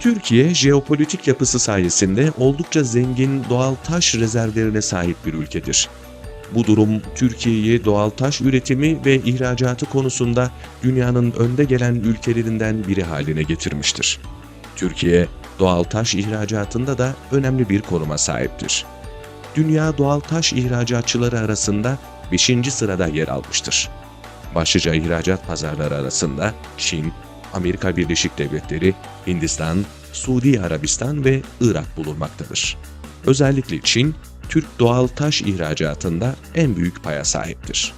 Türkiye, jeopolitik yapısı sayesinde oldukça zengin doğal taş rezervlerine sahip bir ülkedir. Bu durum Türkiye'yi doğal taş üretimi ve ihracatı konusunda dünyanın önde gelen ülkelerinden biri haline getirmiştir. Türkiye, doğal taş ihracatında da önemli bir konuma sahiptir. Dünya doğal taş ihracatçıları arasında 5. sırada yer almıştır. Başlıca ihracat pazarları arasında Çin, Amerika Birleşik Devletleri, Hindistan, Suudi Arabistan ve Irak bulunmaktadır. Özellikle Çin, Türk doğal taş ihracatında en büyük paya sahiptir.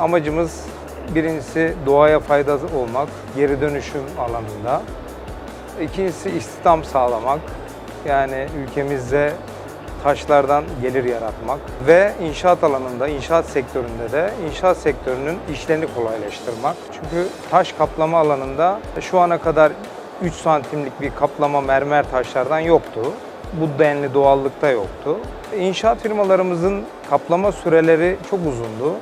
Amacımız birincisi doğaya faydası olmak, geri dönüşüm alanında. İkincisi istihdam sağlamak. Yani ülkemizde taşlardan gelir yaratmak ve inşaat alanında, inşaat sektöründe de inşaat sektörünün işlerini kolaylaştırmak. Çünkü taş kaplama alanında şu ana kadar 3 santimlik bir kaplama mermer taşlardan yoktu. Bu denli doğallıkta yoktu. İnşaat firmalarımızın kaplama süreleri çok uzundu.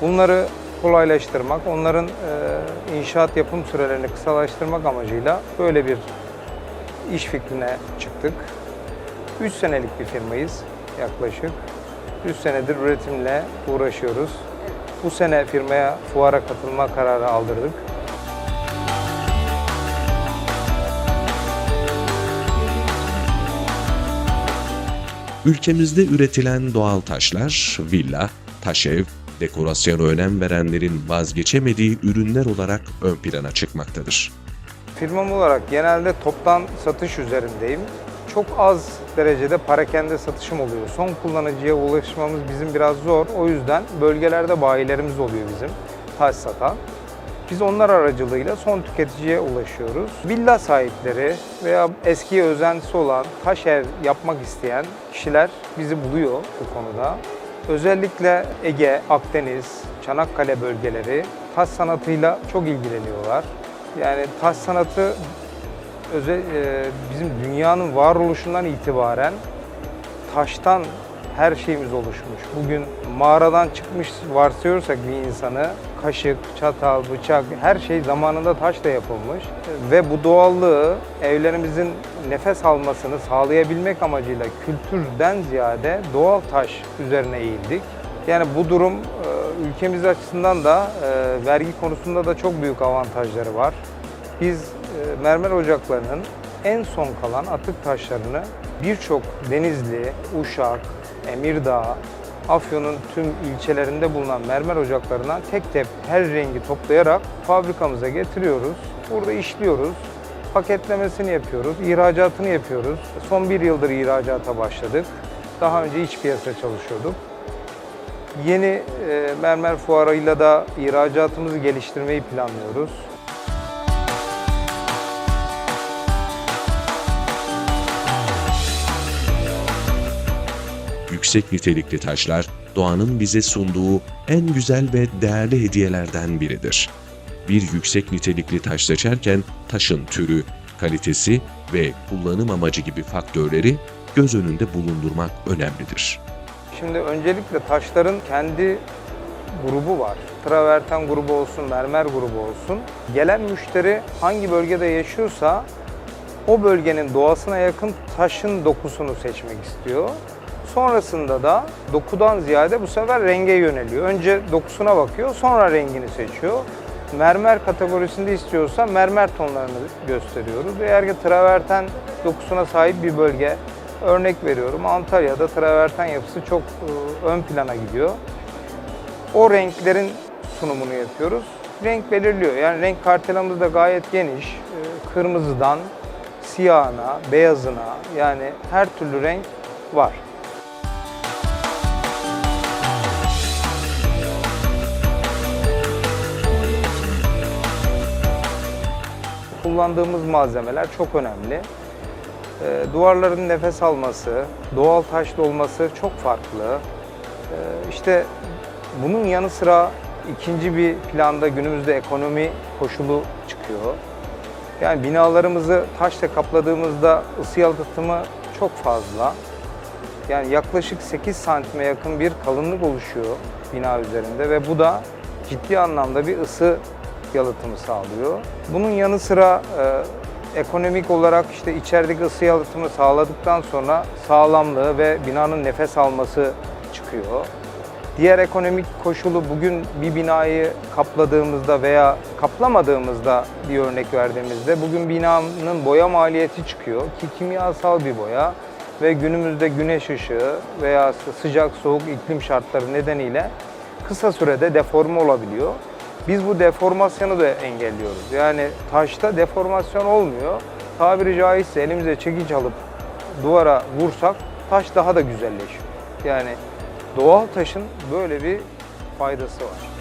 Bunları kolaylaştırmak, onların e, inşaat yapım sürelerini kısalaştırmak amacıyla böyle bir iş fikrine çıktık. 3 senelik bir firmayız yaklaşık. 3 senedir üretimle uğraşıyoruz. Bu sene firmaya fuara katılma kararı aldırdık. Ülkemizde üretilen doğal taşlar, villa, taş ev, dekorasyona önem verenlerin vazgeçemediği ürünler olarak ön plana çıkmaktadır. Firmam olarak genelde toptan satış üzerindeyim. Çok az derecede parakende satışım oluyor. Son kullanıcıya ulaşmamız bizim biraz zor. O yüzden bölgelerde bayilerimiz oluyor bizim taş satan. Biz onlar aracılığıyla son tüketiciye ulaşıyoruz. Villa sahipleri veya eskiye özentisi olan taş ev yapmak isteyen kişiler bizi buluyor bu konuda. Özellikle Ege, Akdeniz, Çanakkale bölgeleri taş sanatıyla çok ilgileniyorlar. Yani taş sanatı özel, e, bizim dünyanın varoluşundan itibaren taştan her şeyimiz oluşmuş. Bugün mağaradan çıkmış varsayıyorsak bir insanı kaşık, çatal, bıçak her şey zamanında taşla yapılmış ve bu doğallığı evlerimizin nefes almasını sağlayabilmek amacıyla kültürden ziyade doğal taş üzerine eğildik. Yani bu durum e, ülkemiz açısından da e, vergi konusunda da çok büyük avantajları var. Biz mermer ocaklarının en son kalan atık taşlarını birçok Denizli, Uşak, Emirdağ, Afyon'un tüm ilçelerinde bulunan mermer ocaklarından tek tek her rengi toplayarak fabrikamıza getiriyoruz. Burada işliyoruz. Paketlemesini yapıyoruz, ihracatını yapıyoruz. Son bir yıldır ihracata başladık. Daha önce iç piyasa çalışıyorduk. Yeni e, mermer fuarıyla da ihracatımızı geliştirmeyi planlıyoruz. Yüksek nitelikli taşlar, doğanın bize sunduğu en güzel ve değerli hediyelerden biridir. Bir yüksek nitelikli taş seçerken taşın türü, kalitesi ve kullanım amacı gibi faktörleri göz önünde bulundurmak önemlidir. Şimdi öncelikle taşların kendi grubu var. Traverten grubu olsun, mermer grubu olsun. Gelen müşteri hangi bölgede yaşıyorsa o bölgenin doğasına yakın taşın dokusunu seçmek istiyor. Sonrasında da dokudan ziyade bu sefer renge yöneliyor. Önce dokusuna bakıyor, sonra rengini seçiyor. Mermer kategorisinde istiyorsa mermer tonlarını gösteriyoruz. Eğer ki traverten dokusuna sahip bir bölge, örnek veriyorum Antalya'da traverten yapısı çok e, ön plana gidiyor. O renklerin sunumunu yapıyoruz. Renk belirliyor. Yani renk kartelamız da gayet geniş. E, Kırmızıdan siyahına, beyazına yani her türlü renk var. Kullandığımız malzemeler çok önemli. E, duvarların nefes alması, doğal taşlı olması çok farklı. E, işte bunun yanı sıra ikinci bir planda günümüzde ekonomi koşulu çıkıyor. Yani binalarımızı taşla kapladığımızda ısı yalıtımı çok fazla. Yani yaklaşık 8 santime yakın bir kalınlık oluşuyor bina üzerinde ve bu da ciddi anlamda bir ısı yalıtımı sağlıyor. Bunun yanı sıra ekonomik olarak işte içerideki ısı yalıtımı sağladıktan sonra sağlamlığı ve binanın nefes alması çıkıyor. Diğer ekonomik koşulu bugün bir binayı kapladığımızda veya kaplamadığımızda bir örnek verdiğimizde bugün binanın boya maliyeti çıkıyor ki kimyasal bir boya ve günümüzde güneş ışığı veya sıcak soğuk iklim şartları nedeniyle kısa sürede deforme olabiliyor. Biz bu deformasyonu da engelliyoruz. Yani taşta deformasyon olmuyor. Tabiri caizse elimize çekiç alıp duvara vursak taş daha da güzelleşiyor. Yani doğal taşın böyle bir faydası var.